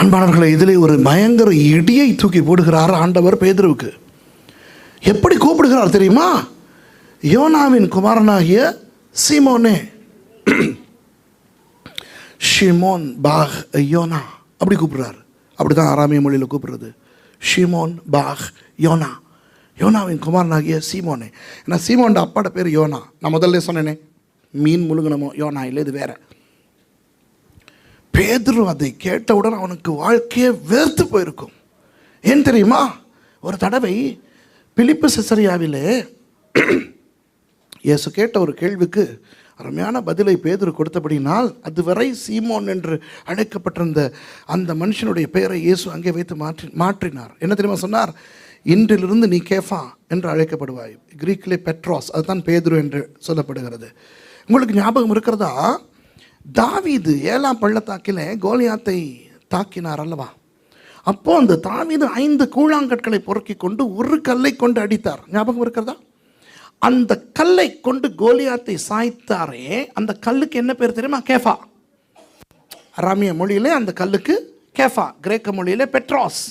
அன்பானவர்களை இதிலே ஒரு பயங்கர இடியை தூக்கி போடுகிறார் ஆண்டவர் பேதருவுக்கு. எப்படி கூப்பிடுகிறார் தெரியுமா? யோனாவின் குமாரனாகிய சீமோனே. Shimon bar YONO. அப்படி கூப்பிடுறாரு. அப்படி தான் ஆறாமிய மொழியில் கூப்பிடுறது. Shimon bar Yona. யோனாவின் குமாரனாகிய சீமோனே. ஏன்னா சீமோன் அப்பாட பேர் யோனா. நான் முதல்ல சொன்னேனே மீன் முழுங்கனமோ யோனா இல்லை இது வேற. பேதுரு அதை கேட்டவுடன் அவனுக்கு வாழ்க்கையே வேர்த்து போயிருக்கும். ஏன் தெரியுமா? ஒரு தடவை பிலிப்பு செசரியாவிலே இயேசு கேட்ட ஒரு கேள்விக்கு அருமையான பதிலை பேதுரு கொடுத்தபடினால் அதுவரை சீமோன் என்று அழைக்கப்பட்டிருந்த அந்த மனுஷனுடைய பெயரை இயேசு அங்கே வைத்து மாற்றி மாற்றினார். என்ன தெரியுமா சொன்னார்? இன்றிலிருந்து நீ கேஃபா என்று அழைக்கப்படுவாய். கிரீக்கிலே பெட்ராஸ் அதுதான் பேதுரு என்று சொல்லப்படுகிறது. உங்களுக்கு ஞாபகம் இருக்கிறதா? தாவீது ஏழாம் பள்ளத்தாக்கிலே கோலியாத்தை தாக்கினார் அல்லவா? அப்போ அந்த தாவீது ஐந்து கூழாங்கற்களை பொறுக்கி கொண்டு ஒரு கல்லை கொண்டு அடித்தார். ஞாபகம் இருக்கிறதா? அந்த கல்லை கொண்டு கோலியாத்தை சாய்த்தாரே அந்த கல்லுக்கு என்ன பேர் தெரியுமா? கேஃபா. அராமிய மொழியிலே அந்த கல்லுக்கு கேஃபா கிரேக்க மொழியிலே பெட்ராஸ்.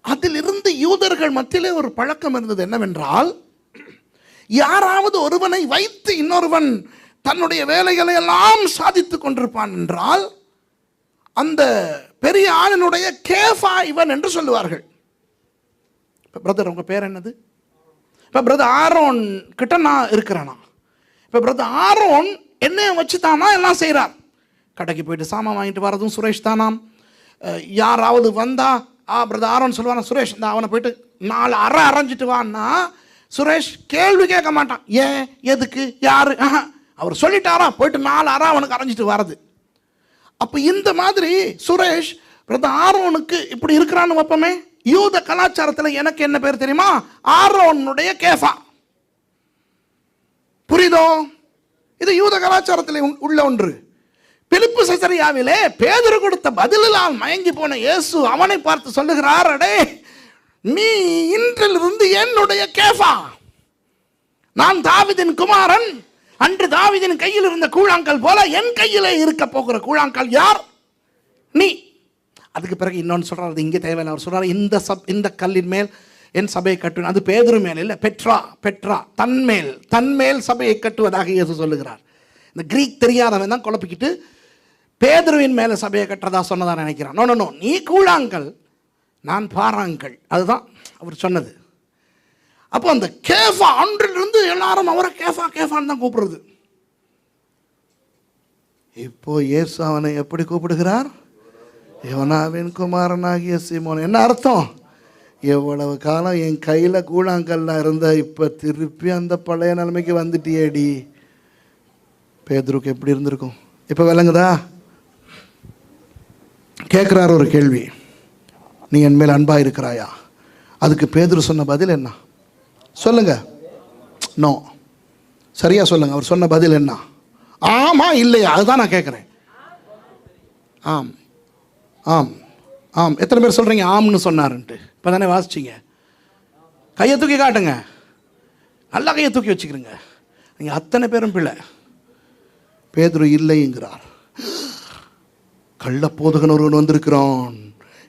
அதிலிருந்து யூதர்கள் மத்தியிலே ஒரு பழக்கம் இருந்தது என்னவென்றால் யாராவது ஒருவனை வைத்து இன்னொருவன் தன்னுடைய வேலைகளை எல்லாம் சாதித்துக் கொண்டிருப்பான் என்றால் அந்த பெரிய ஆணினுடைய கேஃபா இவன் என்று சொல்லுவார்கள். இப்போ பிரதர் உங்கள் பேர் என்னது? இப்போ பிரதர் ஆரோன் கிட்ட நான் இருக்கிறேனா? இப்போ பிரதர் ஆரோன் என்னையும் வச்சு தானா எல்லாம் செய்கிறார் கடைக்கு போயிட்டு சாமான் வாங்கிட்டு வரதும் சுரேஷ் தானாம். யாராவது வந்தா ஆ பிரதர் ஆரோன் சொல்லுவான் சுரேஷ் இந்த அவனை போயிட்டு நாலு அரை அரைஞ்சிட்டு வான்னா. சுரேஷ் கேள்வி கேட்க மாட்டான். ஏன்? எதுக்கு? யாரு? ஆஹா. அவர் சொல்லிட்டாரா போயிட்டு நாலு அறா அவனுக்கு அரைஞ்சிட்டு வரது அப்போ இந்த மாதிரி சுரேஷ் பிரதர் ஆரோனுக்கு இப்படி இருக்கிறான்னு வைப்போமே? யூத கலாச்சாரத்தில் எனக்கு என்ன பேர் தெரியுமா? ஆரோனுடைய கேஃபா. புரியுதோ? இது யூத கலாச்சாரத்தில் உள்ள ஒன்று. பிலிப்பு சசரியாவிலே பேதர் கொடுத்த பதிலால் மயங்கி போன இயேசு அவனை பார்த்து சொல்லுகிறார் அடே நீ இன்றிலிருந்து என்னுடைய கேஃபா. நான் தாவிதின் குமாரன். அன்று தாவிதின் கையில் இருந்த கூழாங்கல் போல என் கையிலே இருக்க போகிற கூழாங்கல் யார்? நீ. அதுக்கு பிறகு இன்னொன்று சொல்கிறார் அது இங்கே தேவையில்லை. அவர் சொல்கிறார் இந்த சப் இந்த கல்லின் மேல் என் சபையை கட்டுவேன். அது பேதுரு மேல் இல்லை பெட்ரா பெட்ரா தன்மேல் தன்மேல் சபையை கட்டுவதாக இயேசு சொல்லுகிறார். இந்த கிரீக் தெரியாதவன் தான் குழப்பிக்கிட்டு பேதுருவின் மேலே சபையை கட்டுறதா சொன்னதா நினைக்கிறான். நோ நோ நோ நீ கூழாங்கல் நான் பாறாங்கல். அதுதான் அவர் சொன்னது. அப்போ அந்த கேஃபா அன்றிலிருந்து எல்லாரும் அவரை கேஃபா கேஃபான்னு தான் கூப்பிடுறது. இப்போ இயேசு அவனை எப்படி கூப்பிடுகிறார்? யோனாவின் குமாரனாகிய சீமோன். என்ன அர்த்தம்? எவ்வளவு காலம் என் கையில் கூழாங்கல்லாம் இருந்த இப்போ திருப்பி அந்த பழைய நிலைமைக்கு வந்துட்டியேடி? பேதுருக்கு எப்படி இருந்திருக்கும்? இப்போ விளங்குதா? கேட்குறாரு ஒரு கேள்வி. நீ என் மேல் அன்பாக இருக்கிறாயா அதுக்கு பேதுரு சொன்ன பதில் என்ன? சொல்லுங்க. நோ சரியா சொல்லுங்க. அவர் சொன்ன பதில் என்ன? ஆமா இல்லையா? அதுதான் நான் கேட்குறேன். ஆம். ஆம். ஆம். எத்தனை பேர் சொல்கிறீங்க ஆம்னு சொன்னாருன்ட்டு. இப்போ தானே வாசிச்சிங்க. கையை தூக்கி காட்டுங்க. நல்லா கையை தூக்கி வச்சுக்கிறீங்க நீங்கள் அத்தனை பேரும் பிள்ளை. பேதுரு இல்லைங்கிறார். கள்ளப்போதகன் ஒருவன் வந்திருக்கிறான்.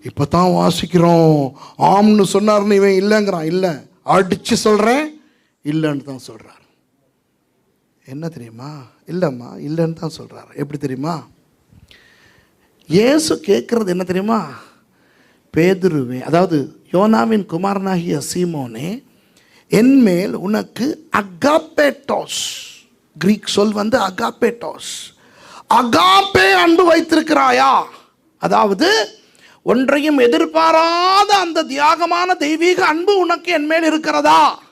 இப்போ தான் வாசிக்கிறோம். ஆம்னு சொன்னார்னு இவன் இல்லைங்கிறான். இல்லை. அடித்து சொல்கிறேன் இல்லைன்னு தான் சொல்கிறார் என்ன தெரியுமா? இல்லைம்மா இல்லைன்னு தான் சொல்கிறார் எப்படி தெரியுமா? இயேசு கேட்குறது என்ன தெரியுமா? பேதுருவே அதாவது யோனாவின் குமாரனாகிய சீமோனே என்மேல் உனக்கு அகாப்பேட்டோஸ். கிரீக் சொல் வந்து அகாப்பேட்டோஸ். அகாப்பே அன்பு வைத்திருக்கிறாயா? அதாவது ஒன்றையும் எதிர்பாராத அந்த தியாகமான தெய்வீக அன்பு உனக்கு என் மேல் இருக்கிறதா?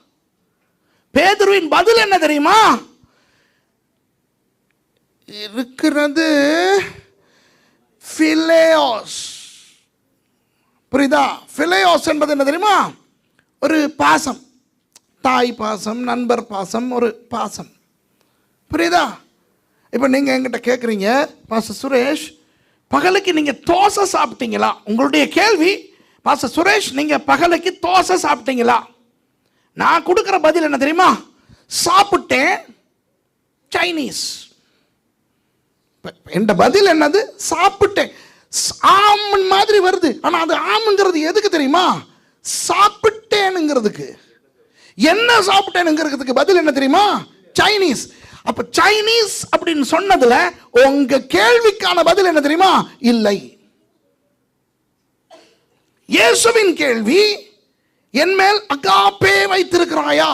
பேதுருவின் பதில் என்ன தெரியுமா? இருக்கிறது ஃபிலேயோஸ் புரியுதா? ஃபிலேயோஸ் என்பது என்ன தெரியுமா? ஒரு பாசம். தாய் பாசம் நண்பர் பாசம் ஒரு பாசம். புரியுதா? இப்போ நீங்கள் என்கிட்ட கேட்குறீங்க பாச சுரேஷ் பகலுக்கு நீங்கள் தோசை சாப்பிட்டீங்களா? உங்களுடைய கேள்வி பாச சுரேஷ் நீங்கள் பகலுக்கு தோசை சாப்பிட்டீங்களா? நான் கொடுக்குற பதில் என்ன தெரியுமா? சாப்பிட்டேன் சைனீஸ் இப்ப என்ற பதில் என்னது? சாப்பிட்டேன். ஆமன் மாதிரி வருது. ஆனால் அது ஆமுங்கிறது எதுக்கு தெரியுமா? சாப்பிட்டேனுங்கிறதுக்கு. என்ன சாப்பிட்டேனுங்கிறதுக்கு பதில் என்ன தெரியுமா? சைனீஸ் அப்ப சைனீஸ் அப்படின்னு சொன்னதுல உங்க கேள்விக்கான பதில் என்ன தெரியுமா? இல்லை. இயேசுவின் கேள்வி என் மேல் அகாப்பே வைத்திருக்கிறாயா?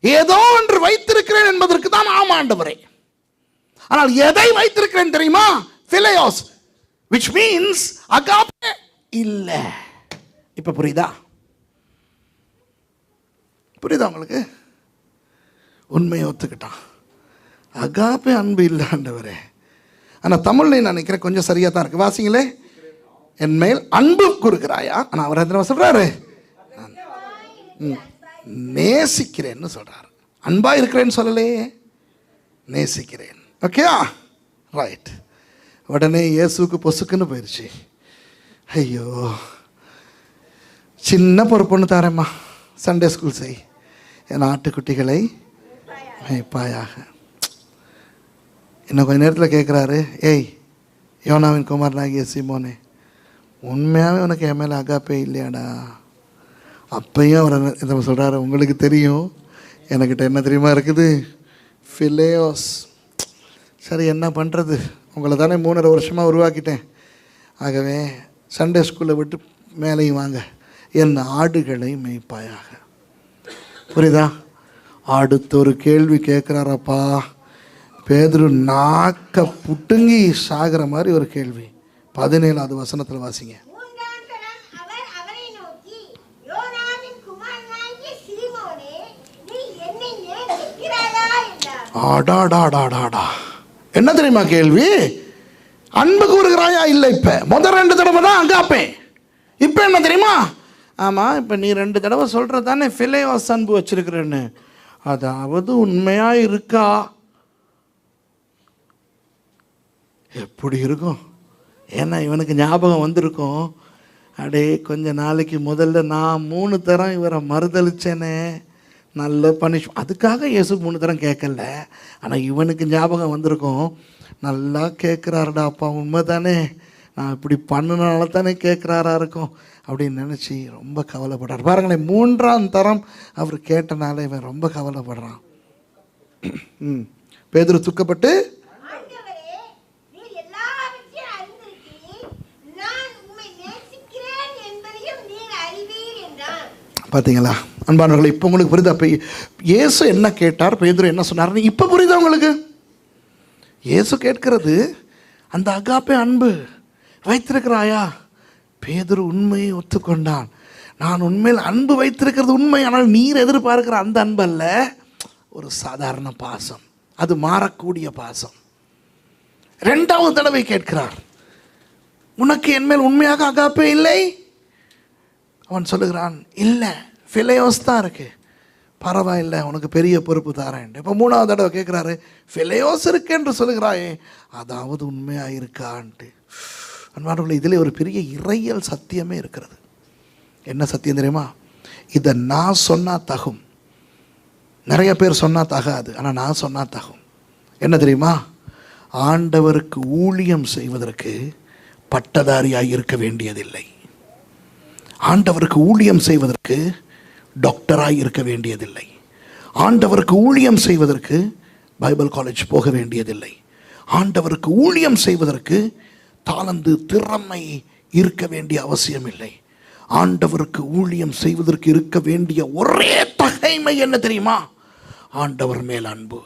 ஏதோ ஒன்று வைத்திருக்கிறேன் என்பதற்கு தான் ஆம் ஆனால் எதை வைத்திருக்கிறேன் தெரியுமா? பிலையோஸ் விச் மீன்ஸ் அகாப்பே இல்ல. இப்ப புரியுதா? புரியுதா உங்களுக்கு? உண்மையை ஒத்துக்கிட்டான். அகாப்பே அன்பு இல்லை ஆண்டவரே. ஆனால் தமிழ்ல நான் நினைக்கிறேன் கொஞ்சம் சரியாக தான் இருக்கு. வாசிங்களே. என் மேல் அன்பு கூறுகிறாயா? ஆனால் அவர் எத்தனை சொல்கிறாரு ம், நேசிக்கிறேன்னு சொல்கிறார் அன்பாக இருக்கிறேன்னு சொல்லலையே நேசிக்கிறேன். ஓகேயா ரைட் உடனே இயேசுக்கு பொசுக்குன்னு போயிடுச்சு ஐயோ. சின்ன பொறுப்புன்னு தாரேம்மா. சண்டே ஸ்கூல் செய். என் ஆட்டுக்குட்டிகளை மேய்ப்பாயாக. இன்னும் கொஞ்ச நேரத்தில் கேட்குறாரு ஏய் யோனாவின் குமாரனாகிய சிமோனே உண்மையாகவே உனக்கு என் மேலே அகாப்பே இல்லையாடா? அப்பையும் அவர் என்ன இதை சொல்கிறாரு உங்களுக்கு தெரியும் எனக்கிட்ட என்ன தெரியுமா இருக்குது? ஃபிலேயோஸ் சரி என்ன பண்ணுறது உங்களை தானே மூணரை வருஷமாக உருவாக்கிட்டேன். ஆகவே சண்டே ஸ்கூலில் விட்டு மேலேயும் வாங்க. என் ஆடுகளை மெய்ப்பாயாக. புரியுதா? அடுத்த ஒரு கேள்வி கேட்குறாரப்பா பேதுரு நாக்க புட்டுங்கி சாகிற மாதிரி ஒரு கேள்வி. பதினேழாவது வசனத்தில் வாசிங்க. ஆடாடாடாடாடா என்ன தெரியுமா கேள்வி? அன்பு கூறுகிறாயா? இல்லை இப்போ. முதல் ரெண்டு தடவை தான் அங்காப்பேன் இப்போ என்ன தெரியுமா? ஆமாம் இப்போ நீ ரெண்டு தடவை சொல்கிற தானே ஃபிலேவாஸ் அன்பு வச்சிருக்கிறேன்னு. அதாவது உண்மையாக இருக்கா? எப்படி இருக்கும்? ஏன்னா இவனுக்கு ஞாபகம் வந்திருக்கும். அடே கொஞ்ச நாளைக்கு முதல்ல நான் மூணு தரம் இவரை மறுதளிச்சேனே. நல்ல பனிஷ் அதுக்காக இயேசு மூணு தரம் கேட்கல. ஆனால் இவனுக்கு ஞாபகம் வந்திருக்கும். நல்லா கேட்குறாருடா அப்பா உண்மை தானே நான் இப்படி பண்ணினால தானே கேட்குறாரா இருக்கும். அப்படின்னு நினச்சி ரொம்ப கவலைப்படுறார். பாருங்களேன் மூன்றாம் தரம் அவர் கேட்டனால இவன் ரொம்ப கவலைப்படுறான். ம். பேதர் துக்கப்பட்டு ஆண்டவரே நீர் எல்லாவற்றையும் அறிந்திருக்கிறீர் நான் உம்மை நேசிக்கிறேன் என்பதையும் நீர் அறிவீர் என்றான் பார்த்தீங்களா அன்பானவர்களை இப்போ உங்களுக்கு புரிதா இப்போ இயேசு என்ன கேட்டார்? பேதுரு என்ன சொன்னார்னு இப்போ புரியுதா உங்களுக்கு? இயேசு கேட்கிறது அந்த அகாப்பே அன்பு வைத்திருக்கிறாயா? பேதுரு உண்மையை ஒத்துக்கொண்டான். நான் உண்மையில் அன்பு வைத்திருக்கிறது உண்மை ஆனால் நீர் எதிர்பார்க்கிற அந்த அன்பு அல்ல ஒரு சாதாரண பாசம். அது மாறக்கூடிய பாசம். ரெண்டாவது தடவை கேட்கிறார். உனக்கு என்மேல் உண்மையாக அகாப்பே இல்லை? அவன் சொல்லுகிறான் இல்லை ஃபிலையோஸ் தான் இருக்குது பரவாயில்லை உனக்கு பெரிய பொறுப்பு தரேன். இப்போ மூணாவது தடவை கேட்குறாரு ஃபிலையோஸ் இருக்கு என்று சொல்லுகிறாயே அதாவது உண்மையாக இருக்கான்ட்டு. அன்பானவர்களே இதில் ஒரு பெரிய இறையல் சத்தியமே இருக்கிறது. என்ன சத்தியம் தெரியுமா? இதை நான் சொன்னால் தகும். நிறைய பேர் சொன்னால் தகாது ஆனால் நான் சொன்னால் தகும். என்ன தெரியுமா? ஆண்டவருக்கு ஊழியம் செய்வதற்கு பட்டதாரியாக இருக்க வேண்டியதில்லை. ஆண்டவருக்கு ஊழியம் செய்வதற்கு டாக்டராக இருக்க வேண்டியதில்லை. ஆண்டவருக்கு ஊழியம் செய்வதற்கு பைபிள் காலேஜ் போக வேண்டியதில்லை. ஆண்டவருக்கு ஊழியம் செய்வதற்கு தாளந்து திறமை இருக்க வேண்டிய அவசியம் இல்லை ஆண்டவருக்கு ஊழியம் செய்வதற்கு இருக்க வேண்டிய ஒரே தகைமை என்ன தெரியுமா? ஆண்டவர் மேல் அன்பு.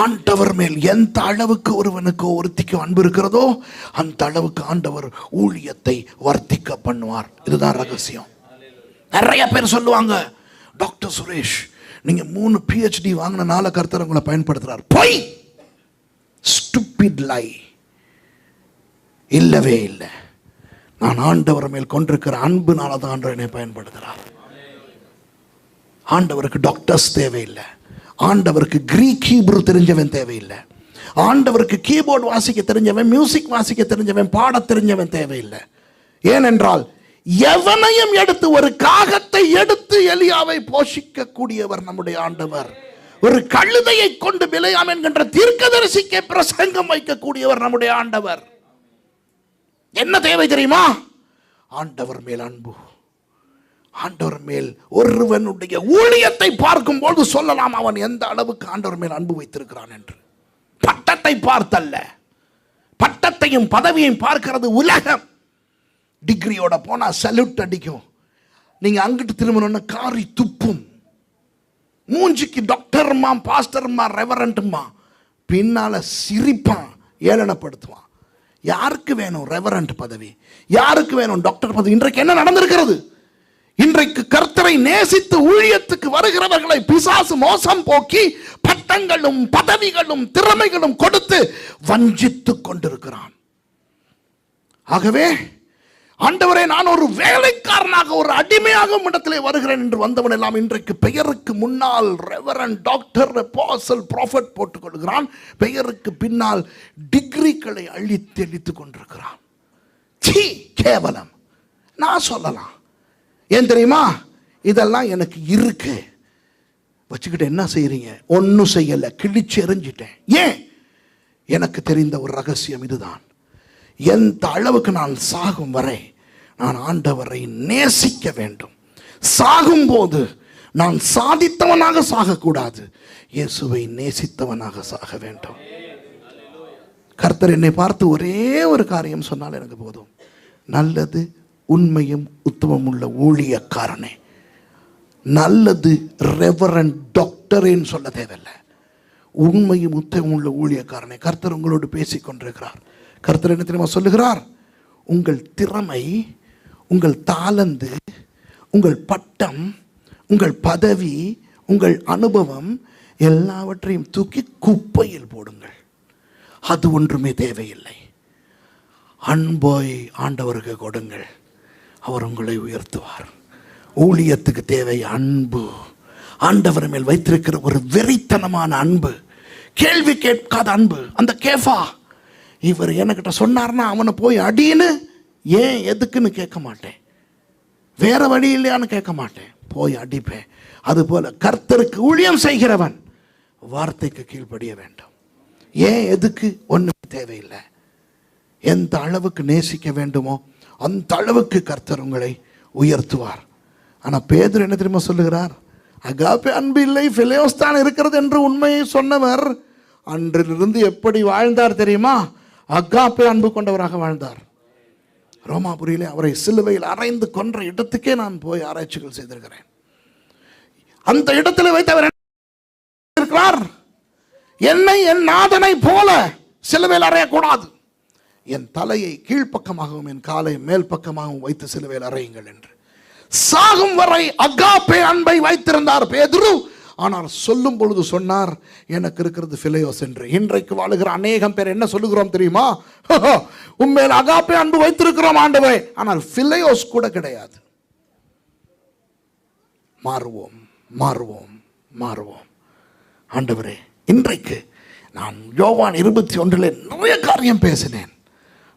ஆண்டவர் மேல் எந்த அளவுக்கு ஒருவனுக்கு ஒருத்திக்கோ அன்பு இருக்கிறதோ அந்த அளவுக்கு ஆண்டவர் ஊழியத்தை வர்த்திக்க பண்ணுவார். இதுதான் ரகசியம். நிறைய பேர் சொல்லுவாங்க டாக்டர் சுரேஷ் நீங்க மூணு பிஹெச்டி வாங்கினால கர்த்தர் உங்களை பயன்படுத்துறார். பொய்! ஸ்டூபிட் லை இல்லவே இல்லை. நான் ஆண்டவர் மேல் கொண்டிருக்கிற அன்புனால தான் ஆண்டவர் என்னை பயன்படுத்துகிறார் ஆண்டவருக்கு டாக்டர்ஸ் தேவையில்லை. ஆண்டவருக்கு கிரீக் ஹீப்ரு தெரிஞ்சவன் தேவையில்லை. ஆண்டவருக்கு கீபோர்டு வாசிக்க தெரிஞ்சவன் மியூசிக் வாசிக்க தெரிஞ்சவன் பாட தெரிஞ்சவன் தேவையில்லை. ஏனென்றால் எவனையும் எடுத்து ஒரு காகத்தை எடுத்து எலியாவை போஷிக்க கூடியவர் நம்முடைய ஆண்டவர். ஒரு கழுதையை கொண்டு விளையாம் என்கின்ற தீர்க்கதரிசிக்கு பிரசங்கம் வைக்கக்கூடியவர் நம்முடைய ஆண்டவர். என்ன தேவை தெரியுமா? ஆண்டவர் மேல் அன்பு. ஆண்டவர் மேல் ஒருவனுடைய ஊழியத்தை பார்க்கும்போது சொல்லலாம் அவன் எந்த அளவுக்கு ஆண்டவர் மேல் அன்பு வைத்திருக்கிறான் என்று. பட்டத்தை பார்த்தல்ல. பட்டத்தையும் பதவியையும் பார்க்கிறது உலகம். டிகிரியோட போனால் சல்யூட் அடிக்கும். நீங்கள் அங்கிட்டு திரும்பணும்னு காரி துப்பும். மூஞ்சிக்கு டாக்டர்மா பாஸ்டர்மா ரெவரண்ட்மா பின்னால் சிரிப்பான் ஏளனப்படுத்துவான். யாருக்கு வேணும் ரெவரண்ட் பதவி? யாருக்கு வேணும் டாக்டர் பதவி? இன்றைக்கு என்ன நடந்திருக்கிறது? இன்றைக்கு கர்த்தரை நேசித்து ஊழியத்துக்கு வருகிறவர்களை பிசாசு மோசம் போக்கி பட்டங்களும் பதவிகளும் திறமைகளும் கொடுத்து வஞ்சித்துக் கொண்டிருக்கிறான். ஆகவே ஆண்டவரே நான் ஒரு வேலைக்காரனாக ஒரு அடிமையாகும் இடத்திலே வருகிறேன் என்று வந்தவன் எல்லாம் இன்றைக்கு பெயருக்கு முன்னால் ரெவரன் டாக்டர் பாசல் ப்ராஃபட் போட்டுக்கொள்கிறான். பெயருக்கு பின்னால் டிகிரிகளை அழித்து தெளித்துக் கொண்டிருக்கிறான். சீ கேவலம். நான் சொல்லலாம். ஏன் தெரியுமா? இதெல்லாம் எனக்கு இருக்கு. வச்சுக்கிட்டு என்ன செய்கிறீங்க ஒன்றும் செய்யலை. கிழிச்சு எறிஞ்சிட்டேன். ஏன்? எனக்கு தெரிந்த ஒரு ரகசியம் இதுதான். எந்த அளவுக்கு நான் சாகும் வரை நான் ஆண்டவரை நேசிக்க வேண்டும். சாகும்போது நான் சாதித்தவனாக சாகக்கூடாது. இயேசுவை நேசித்தவனாக சாக வேண்டும். கர்த்தர் என்னை பார்த்து ஒரே ஒரு காரியம் சொன்னால் எனக்கு போதும். நல்லது உண்மையும் உத்தமம் உள்ள ஊழியக்காரனே. நல்லது ரெவரண்ட் டாக்டரேன்னு சொல்ல தேவையில்லை. உண்மையும் உத்தமம் உள்ள ஊழியக்காரனை. கர்த்தர் உங்களோடு பேசிக் கொண்டிருக்கிறார். கர்த்தர் என்ன தெரியுமா சொல்லுகிறார்? உங்கள் திறமை உங்கள் தாளந்து உங்கள் பட்டம் உங்கள் பதவி உங்கள் அனுபவம் எல்லாவற்றையும் தூக்கி குப்பையில் போடுங்கள். அது ஒன்றுமே தேவையில்லை. அன்போய் ஆண்டவருக்கு கொடுங்கள். அவர் உங்களை உயர்த்துவார். ஊழியத்துக்கு தேவை அன்பு. ஆண்டவர் மேல் வைத்திருக்கிற ஒரு வெறித்தனமான அன்பு. கேள்வி கேட்காத அன்பு. அந்த கேஃபா. இவர் என்கிட்ட சொன்னார்னா அவனை போய் அடின்னு ஏன் எதுக்குன்னு கேட்க மாட்டேன். வேற வழி இல்லையான்னு கேட்க மாட்டேன். போய் அடிப்பேன். அதுபோல கர்த்தருக்கு ஊழியம் செய்கிறவன் வார்த்தைக்கு கீழ்ப்படிய வேண்டும். ஏன் எதுக்கு? ஒன்றும் தேவையில்லை. எந்த அளவுக்கு நேசிக்க வேண்டுமோ அந்த அளவுக்கு கர்த்தர் உங்களை உயர்த்துவார். ஆனால் பேதர் என்ன தெரியுமா சொல்லுகிறார்? அகாப்பே அன்பு இல்லை பிலேயோஸ் தான் இருக்கிறது என்று உண்மையை சொன்னவர். அன்றிலிருந்து எப்படி வாழ்ந்தார் தெரியுமா? அகாப்பே அன்பு கொண்டவராக வாழ்ந்தார். ரோமாபுரியிலே அவரை சிலுவையில் அறைந்து கொன்ற இடத்துக்கே நான் போய் ஆராய்ச்சிகள் செய்திருக்கிறேன். அந்த இடத்துல வைத்து அவர் என்ன இருக்கிறார் என்னை என் நாதனை போல சிலுவையில் அறையக்கூடாது. என் தலையை கீழ்ப்பக்கமாகவும் என் காலை மேல் பக்கமாகவும் வைத்து சிலுவையில் அறையுங்கள் என்று. சாகும் வரை அகாப்பே அன்பை வைத்திருந்தார் பேதுரு. ஆனால் சொல்லும் பொழுது சொன்னார் எனக்கு இருக்கிறது பிலையோஸ் என்று. இன்றைக்கு வாழுகிற அநேகம் பேர் என்ன சொல்லுகிறோம் தெரியுமா? உண்மையில் அகாப்பே அன்பு வைத்திருக்கிறோம் ஆண்டவை ஆனால் பிலையோஸ் கூட கிடையாது. மாறுவோம் மாறுவோம் மாறுவோம். ஆண்டவரே இன்றைக்கு நான் யோவான் இருபத்தி ஒன்றில் நிறைய காரியம் பேசினேன்.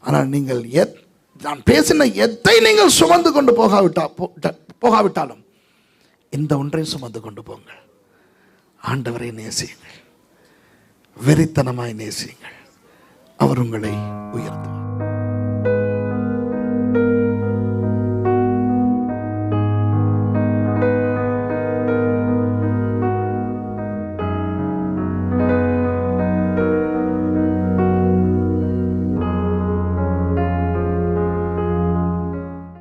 ஆனால் நீங்கள் எத் நான் பேசின எதை நீங்கள் சுமந்து கொண்டு போகாவிட்டா போ- போகாவிட்டாலும் இந்த ஒன்றை சுமந்து கொண்டு போங்கள். ஆண்டவரை நேசியுங்கள். வெறித்தனமாய் நேசியுங்கள். அவர் உங்களை உயர்த்தும்